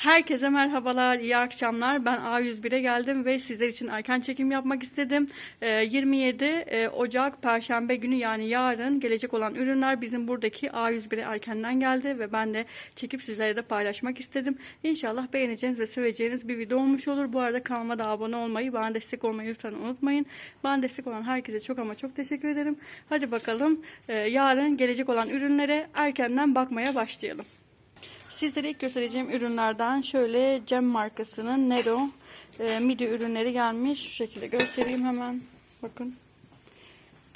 Herkese merhabalar, iyi akşamlar. Ben A101'e geldim ve sizler için erken çekim yapmak istedim. Ee, 27 e, Ocak Perşembe günü yani yarın gelecek olan ürünler bizim buradaki A101'e erkenden geldi ve ben de çekip sizlere de paylaşmak istedim. İnşallah beğeneceğiniz ve seveceğiniz bir video olmuş olur. Bu arada kanalıma da abone olmayı, bana destek olmayı lütfen unutmayın. Bana destek olan herkese çok ama çok teşekkür ederim. Hadi bakalım e, yarın gelecek olan ürünlere erkenden bakmaya başlayalım. Sizlere ilk göstereceğim ürünlerden şöyle Cem markasının Nero e, midi ürünleri gelmiş. Şu şekilde göstereyim hemen. Bakın.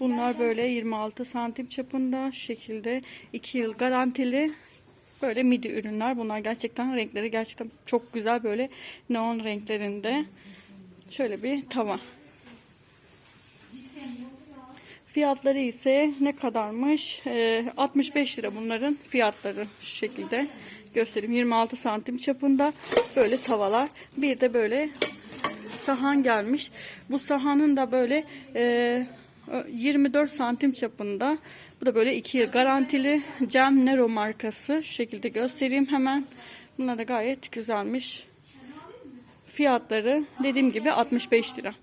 Bunlar böyle 26 santim çapında şu şekilde 2 yıl garantili böyle midi ürünler. Bunlar gerçekten renkleri gerçekten çok güzel böyle neon renklerinde. Şöyle bir tava. Fiyatları ise ne kadarmış? Ee, 65 lira bunların fiyatları şu şekilde göstereyim. 26 santim çapında böyle tavalar. Bir de böyle sahan gelmiş. Bu sahanın da böyle e, 24 santim çapında. Bu da böyle 2 yıl garantili Cem Nero markası. Şu şekilde göstereyim hemen. Bunlar da gayet güzelmiş. Fiyatları dediğim gibi 65 lira.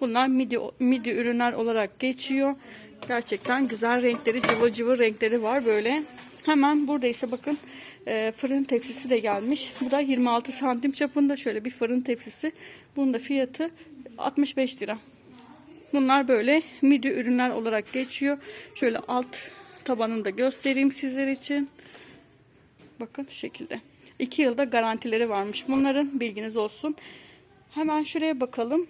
Bunlar midi, midi ürünler olarak geçiyor. Gerçekten güzel renkleri, cıvıl cıvıl renkleri var böyle. Hemen burada ise bakın e, fırın tepsisi de gelmiş. Bu da 26 santim çapında şöyle bir fırın tepsisi. Bunun da fiyatı 65 lira. Bunlar böyle midi ürünler olarak geçiyor. Şöyle alt tabanını da göstereyim sizler için. Bakın şu şekilde. 2 yılda garantileri varmış. Bunların bilginiz olsun. Hemen şuraya bakalım.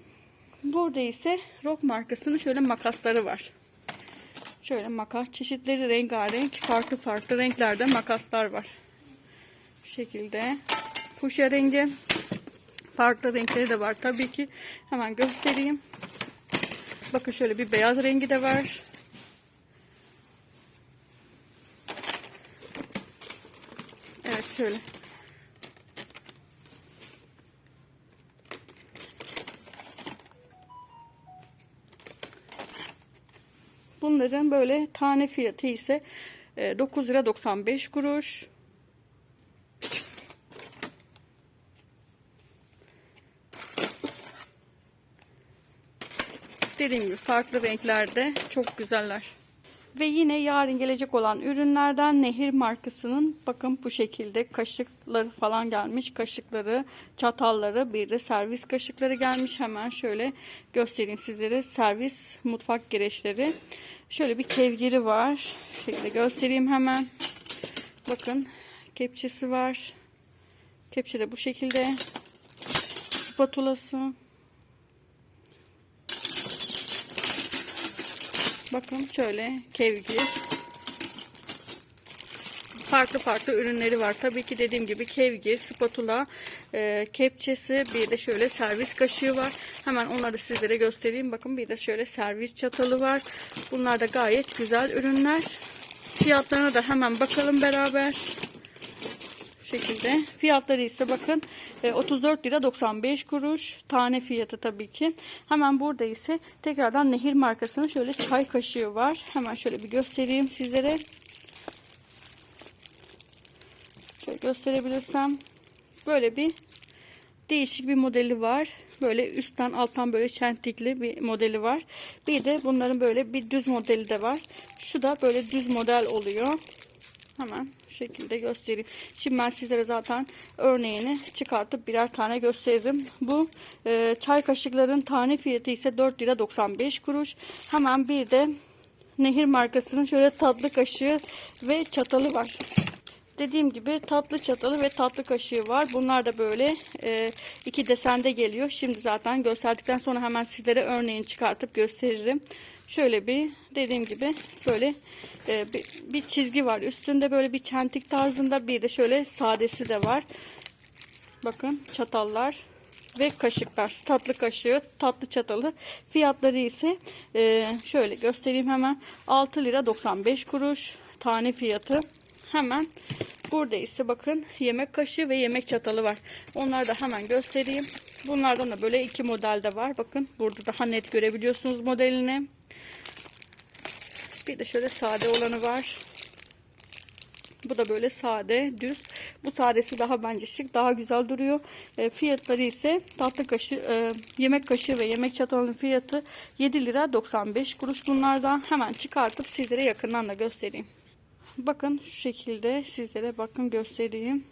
Burada ise Rock markasının şöyle makasları var. Şöyle makas çeşitleri rengarenk farklı farklı renklerde makaslar var. Şekilde fuşya rengi farklı renkleri de var tabii ki. Hemen göstereyim. Bakın şöyle bir beyaz rengi de var. Evet şöyle. Bunların böyle tane fiyatı ise 9 lira 95 kuruş. Dediğim gibi farklı renklerde çok güzeller. Ve yine yarın gelecek olan ürünlerden Nehir markasının bakın bu şekilde kaşıkları falan gelmiş. Kaşıkları, çatalları, bir de servis kaşıkları gelmiş. Hemen şöyle göstereyim sizlere. Servis mutfak gereçleri. Şöyle bir kevgiri var. Şöyle göstereyim hemen. Bakın kepçesi var. Kepçe de bu şekilde. Spatulası. Bakın şöyle kevgir. Farklı farklı ürünleri var. Tabii ki dediğim gibi kevgir, spatula, e, kepçesi, bir de şöyle servis kaşığı var. Hemen onları sizlere göstereyim. Bakın bir de şöyle servis çatalı var. Bunlar da gayet güzel ürünler. Fiyatlarına da hemen bakalım beraber şekilde. Fiyatları ise bakın 34 lira 95 kuruş tane fiyatı tabii ki. Hemen burada ise tekrardan Nehir markasının şöyle çay kaşığı var. Hemen şöyle bir göstereyim sizlere. Şöyle gösterebilirsem. Böyle bir değişik bir modeli var. Böyle üstten alttan böyle çentikli bir modeli var. Bir de bunların böyle bir düz modeli de var. Şu da böyle düz model oluyor. Hemen şu şekilde göstereyim. Şimdi ben sizlere zaten örneğini çıkartıp birer tane gösteririm. Bu e, çay kaşıkların tane fiyatı ise 4 lira 95 kuruş. Hemen bir de Nehir markasının şöyle tatlı kaşığı ve çatalı var. Dediğim gibi tatlı çatalı ve tatlı kaşığı var. Bunlar da böyle e, iki desende geliyor. Şimdi zaten gösterdikten sonra hemen sizlere örneğini çıkartıp gösteririm. Şöyle bir dediğim gibi böyle e, bir, bir çizgi var. Üstünde böyle bir çentik tarzında bir de şöyle sadesi de var. Bakın çatallar ve kaşıklar. Tatlı kaşığı, tatlı çatalı. Fiyatları ise e, şöyle göstereyim hemen. 6 lira 95 kuruş tane fiyatı. Hemen burada ise bakın yemek kaşığı ve yemek çatalı var. Onları da hemen göstereyim. Bunlardan da böyle iki model de var. Bakın burada daha net görebiliyorsunuz modelini. Bir de şöyle sade olanı var. Bu da böyle sade, düz. Bu sadesi daha bence şık, daha güzel duruyor. E, fiyatları ise tatlı kaşığı, e, yemek kaşığı ve yemek çatalının fiyatı 7 lira 95 kuruş bunlardan. Hemen çıkartıp sizlere yakından da göstereyim. Bakın şu şekilde sizlere bakın göstereyim.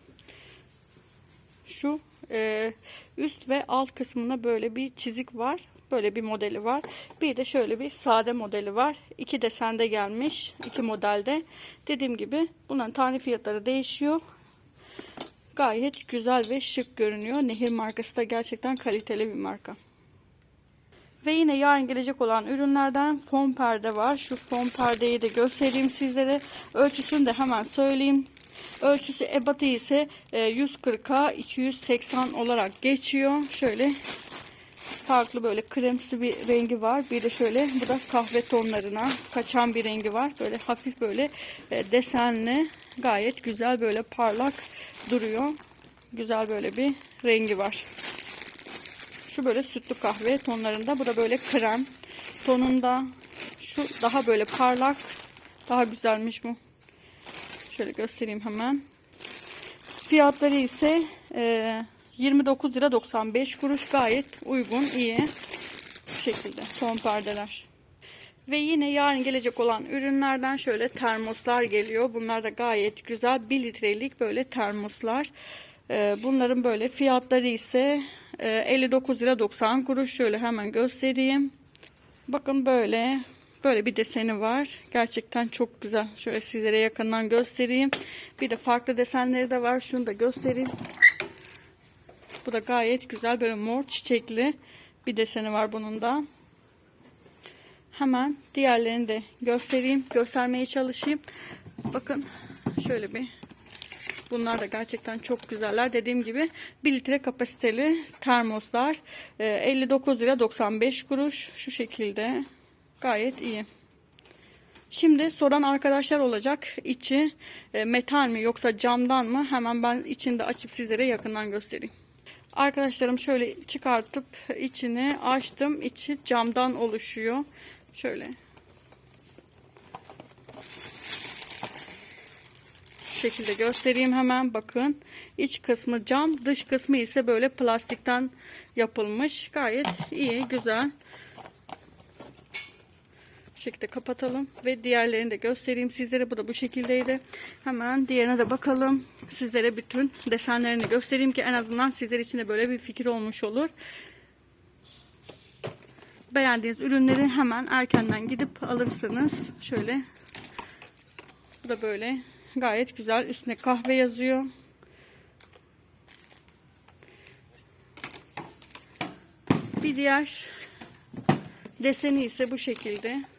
Şu e, üst ve alt kısmında böyle bir çizik var. Böyle bir modeli var. Bir de şöyle bir sade modeli var. İki desende gelmiş. iki modelde. Dediğim gibi bunların tane fiyatları değişiyor. Gayet güzel ve şık görünüyor. Nehir markası da gerçekten kaliteli bir marka. Ve yine yarın gelecek olan ürünlerden fon perde var. Şu fon perdeyi de göstereyim sizlere. Ölçüsünü de hemen söyleyeyim. Ölçüsü ebatı ise 140'a 280 olarak geçiyor. Şöyle farklı böyle kremsi bir rengi var. Bir de şöyle bu da kahve tonlarına kaçan bir rengi var. Böyle hafif böyle e, desenli gayet güzel böyle parlak duruyor. Güzel böyle bir rengi var. Şu böyle sütlü kahve tonlarında. Bu da böyle krem tonunda. Şu daha böyle parlak. Daha güzelmiş bu. Şöyle göstereyim hemen. Fiyatları ise e, 29 lira 95 kuruş gayet uygun iyi bu şekilde son perdeler. Ve yine yarın gelecek olan ürünlerden şöyle termoslar geliyor. Bunlar da gayet güzel 1 litrelik böyle termoslar. Ee, bunların böyle fiyatları ise e, 59 lira 90 kuruş. Şöyle hemen göstereyim. Bakın böyle böyle bir deseni var. Gerçekten çok güzel. Şöyle sizlere yakından göstereyim. Bir de farklı desenleri de var. Şunu da göstereyim. Bu da gayet güzel böyle mor çiçekli bir deseni var bunun da. Hemen diğerlerini de göstereyim. Göstermeye çalışayım. Bakın şöyle bir Bunlar da gerçekten çok güzeller. Dediğim gibi 1 litre kapasiteli termoslar. 59 lira 95 kuruş. Şu şekilde. Gayet iyi. Şimdi soran arkadaşlar olacak. İçi e, metal mi yoksa camdan mı? Hemen ben içini de açıp sizlere yakından göstereyim. Arkadaşlarım şöyle çıkartıp içini açtım. İçi camdan oluşuyor. Şöyle. Şu şekilde göstereyim hemen. Bakın. İç kısmı cam. Dış kısmı ise böyle plastikten yapılmış. Gayet iyi. Güzel. Şekilde kapatalım. Ve diğerlerini de göstereyim sizlere. Bu da bu şekildeydi. Hemen diğerine de bakalım. Sizlere bütün desenlerini göstereyim ki en azından sizler için de böyle bir fikir olmuş olur. Beğendiğiniz ürünleri hemen erkenden gidip alırsınız. Şöyle. Bu da böyle gayet güzel. Üstüne kahve yazıyor. Bir diğer deseni ise bu şekilde.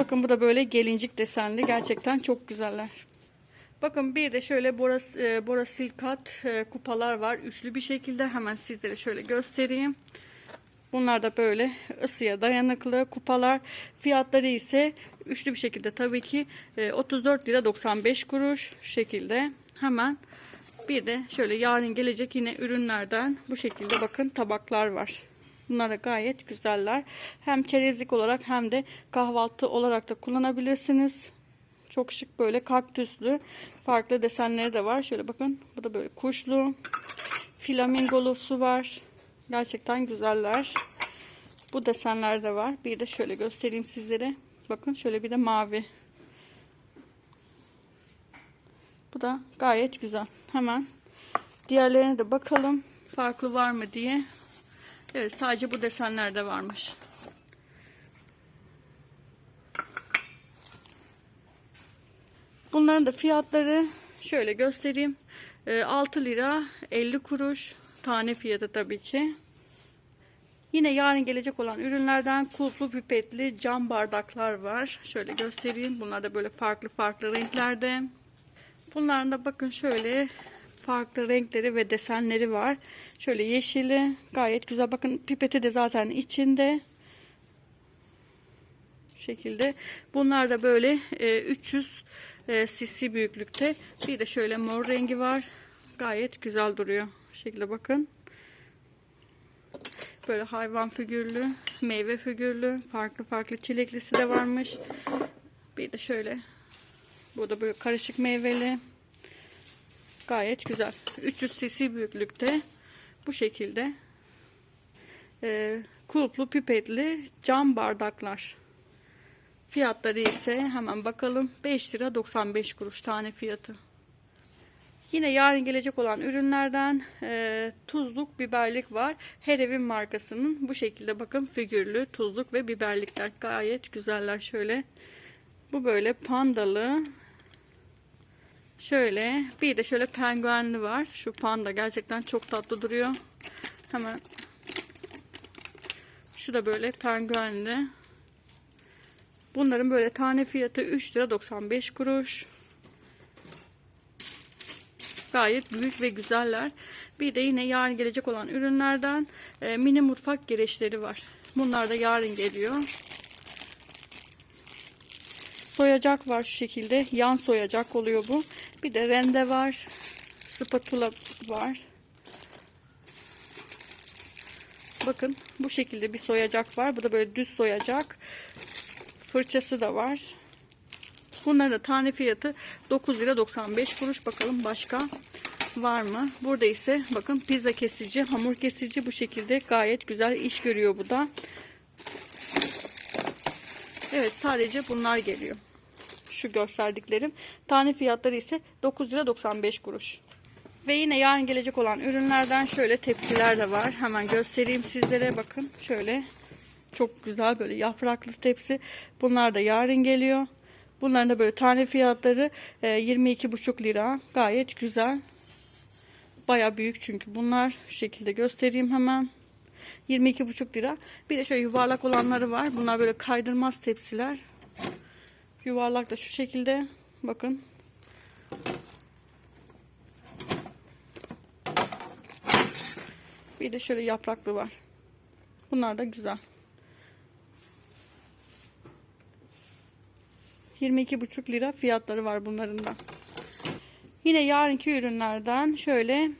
Bakın bu da böyle gelincik desenli. Gerçekten çok güzeller. Bakın bir de şöyle boras, e, borasilkat e, kupalar var. Üçlü bir şekilde. Hemen sizlere şöyle göstereyim. Bunlar da böyle ısıya dayanıklı kupalar. Fiyatları ise üçlü bir şekilde tabii ki e, 34 lira 95 kuruş şekilde. Hemen bir de şöyle yarın gelecek yine ürünlerden bu şekilde bakın tabaklar var. Bunlar da gayet güzeller. Hem çerezlik olarak hem de kahvaltı olarak da kullanabilirsiniz. Çok şık böyle kaktüslü farklı desenleri de var. Şöyle bakın bu da böyle kuşlu. Flamingolusu var. Gerçekten güzeller. Bu desenler de var. Bir de şöyle göstereyim sizlere. Bakın şöyle bir de mavi. Bu da gayet güzel. Hemen diğerlerine de bakalım. Farklı var mı diye. Evet sadece bu desenlerde varmış. Bunların da fiyatları şöyle göstereyim. 6 lira 50 kuruş tane fiyatı tabii ki. Yine yarın gelecek olan ürünlerden kulplu pipetli cam bardaklar var. Şöyle göstereyim. Bunlar da böyle farklı farklı renklerde. Bunların da bakın şöyle farklı renkleri ve desenleri var. Şöyle yeşili gayet güzel. Bakın pipeti de zaten içinde. Şu şekilde. Bunlar da böyle e, 300 e, cc büyüklükte. Bir de şöyle mor rengi var. Gayet güzel duruyor. Şu şekilde bakın. Böyle hayvan figürlü, meyve figürlü, farklı farklı çileklisi de varmış. Bir de şöyle. Bu da böyle karışık meyveli. Gayet güzel. 300 cc büyüklükte. Bu şekilde. Ee, kulplu pipetli cam bardaklar. Fiyatları ise hemen bakalım. 5 lira 95 kuruş tane fiyatı. Yine yarın gelecek olan ürünlerden e, tuzluk, biberlik var. Her evin markasının bu şekilde bakın figürlü tuzluk ve biberlikler gayet güzeller şöyle. Bu böyle pandalı. Şöyle bir de şöyle penguenli var. Şu panda gerçekten çok tatlı duruyor. Hemen şu da böyle penguenli. Bunların böyle tane fiyatı 3 lira 95 kuruş. Gayet büyük ve güzeller. Bir de yine yarın gelecek olan ürünlerden e, mini mutfak gereçleri var. Bunlar da yarın geliyor. Soyacak var şu şekilde. Yan soyacak oluyor bu. Bir de rende var. Spatula var. Bakın bu şekilde bir soyacak var. Bu da böyle düz soyacak. Fırçası da var. Bunların da tane fiyatı 9 lira 95 kuruş. Bakalım başka var mı? Burada ise bakın pizza kesici, hamur kesici bu şekilde gayet güzel iş görüyor bu da. Evet sadece bunlar geliyor. Şu gösterdiklerim. Tane fiyatları ise 9 lira 95 kuruş. Ve yine yarın gelecek olan ürünlerden şöyle tepsiler de var. Hemen göstereyim sizlere. Bakın şöyle çok güzel böyle yapraklı tepsi. Bunlar da yarın geliyor. Bunların da böyle tane fiyatları e, 22,5 lira. Gayet güzel. Baya büyük çünkü bunlar. Şu şekilde göstereyim hemen. 22,5 lira. Bir de şöyle yuvarlak olanları var. Bunlar böyle kaydırmaz tepsiler. Yuvarlak da şu şekilde. Bakın. Bir de şöyle yapraklı var. Bunlar da güzel. 22,5 lira fiyatları var bunların da. Yine yarınki ürünlerden şöyle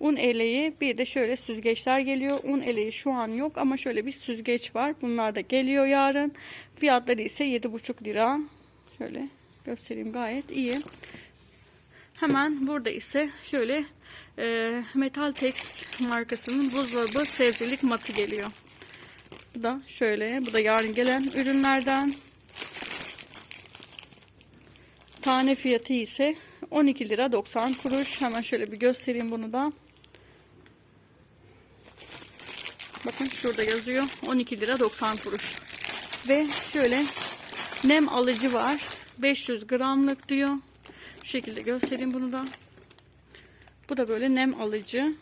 un eleği bir de şöyle süzgeçler geliyor. Un eleği şu an yok ama şöyle bir süzgeç var. Bunlar da geliyor yarın. Fiyatları ise 7,5 lira. Şöyle göstereyim gayet iyi. Hemen burada ise şöyle e, Metal markasının buzdolabı sebzelik matı geliyor. Bu da şöyle. Bu da yarın gelen ürünlerden. Tane fiyatı ise 12 lira 90 kuruş. Hemen şöyle bir göstereyim bunu da. Bakın şurada yazıyor. 12 lira 90 kuruş. Ve şöyle nem alıcı var. 500 gramlık diyor. Şu şekilde göstereyim bunu da. Bu da böyle nem alıcı.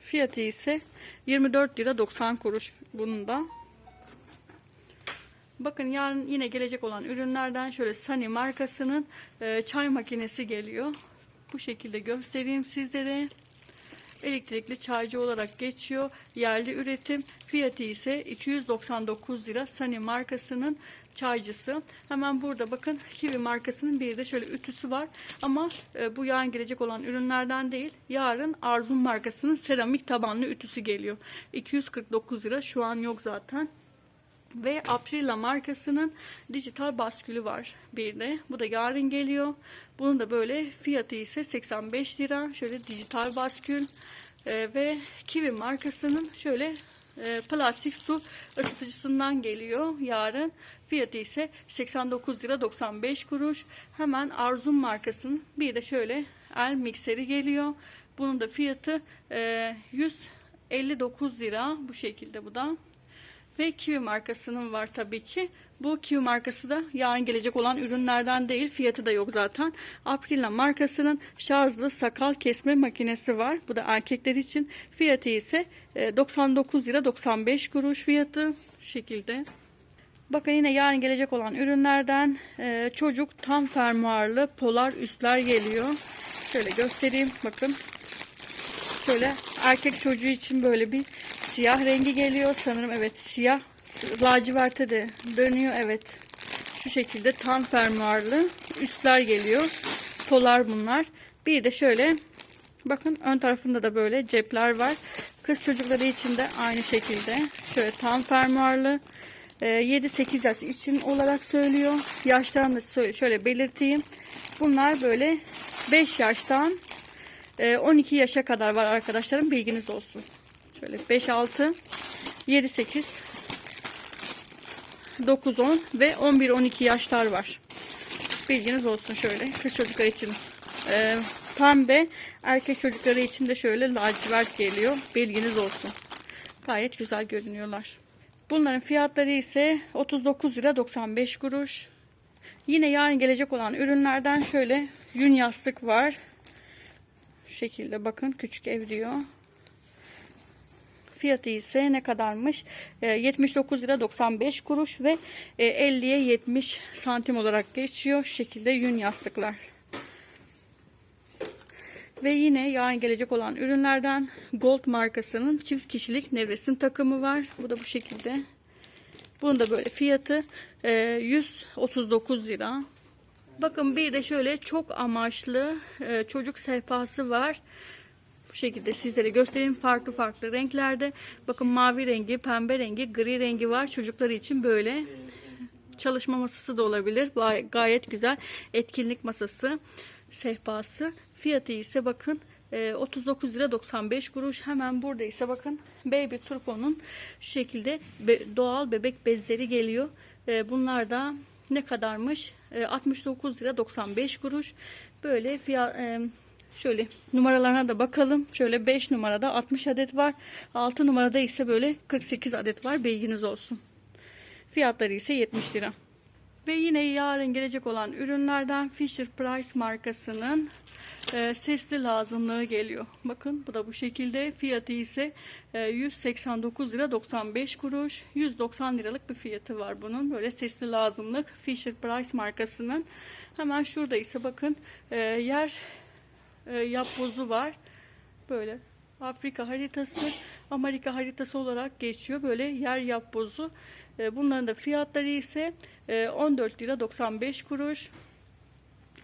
Fiyatı ise 24 lira 90 kuruş bunun da. Bakın yarın yine gelecek olan ürünlerden şöyle Sunny markasının e, çay makinesi geliyor. Bu şekilde göstereyim sizlere. Elektrikli çaycı olarak geçiyor. Yerli üretim. Fiyatı ise 299 lira. Sunny markasının çaycısı. Hemen burada bakın Kiwi markasının bir de şöyle ütüsü var. Ama e, bu yarın gelecek olan ürünlerden değil. Yarın Arzum markasının seramik tabanlı ütüsü geliyor. 249 lira. Şu an yok zaten. Ve Aprila markasının dijital baskülü var bir de. Bu da yarın geliyor. Bunun da böyle fiyatı ise 85 lira. Şöyle dijital baskül. Ee, ve Kiwi markasının şöyle e, plastik su ısıtıcısından geliyor yarın. Fiyatı ise 89 lira 95 kuruş. Hemen Arzum markasının bir de şöyle el mikseri geliyor. Bunun da fiyatı e, 159 lira. Bu şekilde bu da. Ve Kiwi markasının var tabii ki. Bu Kiwi markası da yarın gelecek olan ürünlerden değil. Fiyatı da yok zaten. Aprila markasının şarjlı sakal kesme makinesi var. Bu da erkekler için. Fiyatı ise e, 99 lira 95 kuruş fiyatı. Şu şekilde. Bakın yine yarın gelecek olan ürünlerden e, çocuk tam fermuarlı polar üstler geliyor. Şöyle göstereyim. Bakın. Şöyle erkek çocuğu için böyle bir siyah rengi geliyor sanırım evet siyah laciverte de dönüyor evet şu şekilde tam fermuarlı üstler geliyor polar bunlar bir de şöyle bakın ön tarafında da böyle cepler var kız çocukları için de aynı şekilde şöyle tam fermuarlı Ee, 7-8 yaş için olarak söylüyor. Yaşlarını da şöyle belirteyim. Bunlar böyle 5 yaştan e, 12 yaşa kadar var arkadaşlarım. Bilginiz olsun. Şöyle 5-6, 7-8, 9-10 ve 11-12 yaşlar var. Bilginiz olsun şöyle. Kız çocuklar için e, pembe, erkek çocukları için de şöyle lacivert geliyor. Bilginiz olsun. Gayet güzel görünüyorlar. Bunların fiyatları ise 39 lira 95 kuruş. Yine yarın gelecek olan ürünlerden şöyle yün yastık var. Şu şekilde bakın küçük ev diyor. Fiyatı ise ne kadarmış? Ee, 79 lira 95 kuruş ve e, 50'ye 70 santim olarak geçiyor. Şu şekilde yün yastıklar. Ve yine yarın gelecek olan ürünlerden Gold markasının çift kişilik nevresim takımı var. Bu da bu şekilde. Bunun da böyle fiyatı e, 139 lira. Bakın bir de şöyle çok amaçlı e, çocuk sehpası var. Bu şekilde sizlere göstereyim farklı farklı renklerde. Bakın mavi rengi, pembe rengi, gri rengi var. Çocuklar için böyle çalışma masası da olabilir. Gay- Gayet güzel etkinlik masası, sehpası. Fiyatı ise bakın e, 39 lira 95 kuruş. Hemen burada ise bakın Baby Turbo'nun şu şekilde doğal bebek bezleri geliyor. E, Bunlar da ne kadarmış? E, 69 lira 95 kuruş. Böyle fiyat e, Şöyle numaralarına da bakalım. Şöyle 5 numarada 60 adet var. 6 numarada ise böyle 48 adet var. Bilginiz olsun. Fiyatları ise 70 lira. Ve yine yarın gelecek olan ürünlerden Fisher Price markasının e, sesli lazımlığı geliyor. Bakın bu da bu şekilde. Fiyatı ise e, 189 lira 95 kuruş. 190 liralık bir fiyatı var bunun. Böyle sesli lazımlık Fisher Price markasının. Hemen şurada ise bakın e, yer e, yapbozu var. Böyle Afrika haritası, Amerika haritası olarak geçiyor. Böyle yer yapbozu. E, bunların da fiyatları ise e, 14 lira 95 kuruş.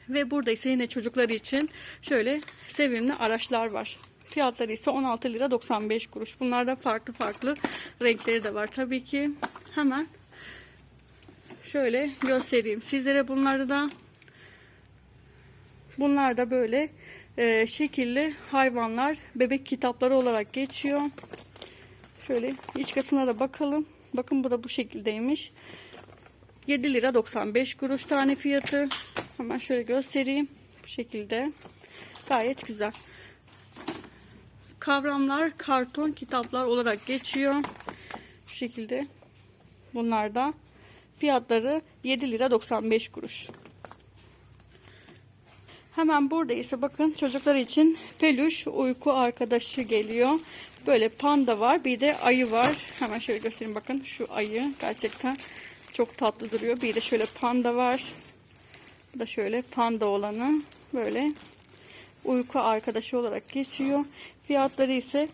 Ve burada ise yine çocuklar için şöyle sevimli araçlar var. Fiyatları ise 16 lira 95 kuruş. Bunlarda farklı farklı renkleri de var tabii ki. Hemen şöyle göstereyim. Sizlere bunlarda da Bunlar da böyle e, şekilli hayvanlar, bebek kitapları olarak geçiyor. Şöyle iç kısmına da bakalım. Bakın bu da bu şekildeymiş. 7 lira 95 kuruş tane fiyatı. Hemen şöyle göstereyim. Bu şekilde. Gayet güzel. Kavramlar karton kitaplar olarak geçiyor. Şu şekilde. Bunlar da fiyatları 7 lira 95 kuruş. Hemen burada ise bakın çocuklar için peluş uyku arkadaşı geliyor. Böyle panda var bir de ayı var. Hemen şöyle göstereyim bakın şu ayı gerçekten çok tatlı duruyor. Bir de şöyle panda var. Bu da şöyle panda olanı böyle uyku arkadaşı olarak geçiyor. Fiyatları ise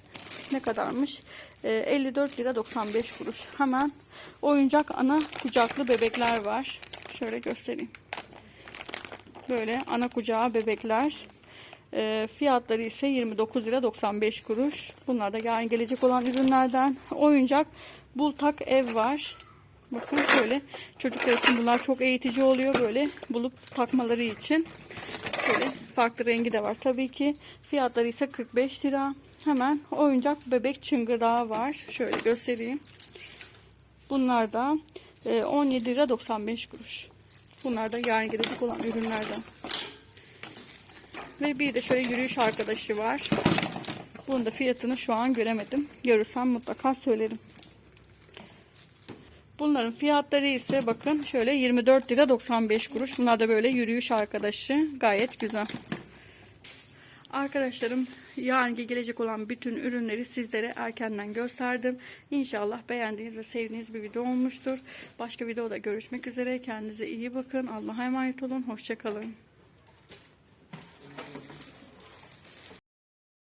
ne kadarmış? Ee, 54 lira 95 kuruş. Hemen oyuncak ana kucaklı bebekler var. Şöyle göstereyim. Böyle ana kucağı bebekler. E, fiyatları ise 29 lira 95 kuruş. Bunlar da yarın gelecek olan ürünlerden. Oyuncak bultak ev var. Bakın şöyle çocuklar için bunlar çok eğitici oluyor böyle bulup takmaları için. Böyle farklı rengi de var tabii ki. Fiyatları ise 45 lira. Hemen oyuncak bebek çıngırağı var. Şöyle göstereyim. Bunlar da e, 17 lira 95 kuruş. Bunlar da yarın gelecek olan ürünlerden. Ve bir de şöyle yürüyüş arkadaşı var. Bunun da fiyatını şu an göremedim. Görürsem mutlaka söylerim. Bunların fiyatları ise bakın şöyle 24 lira 95 kuruş. Bunlar da böyle yürüyüş arkadaşı. Gayet güzel. Arkadaşlarım yarınki gelecek olan bütün ürünleri sizlere erkenden gösterdim. İnşallah beğendiğiniz ve sevdiğiniz bir video olmuştur. Başka videoda görüşmek üzere. Kendinize iyi bakın. Allah'a emanet olun. Hoşçakalın.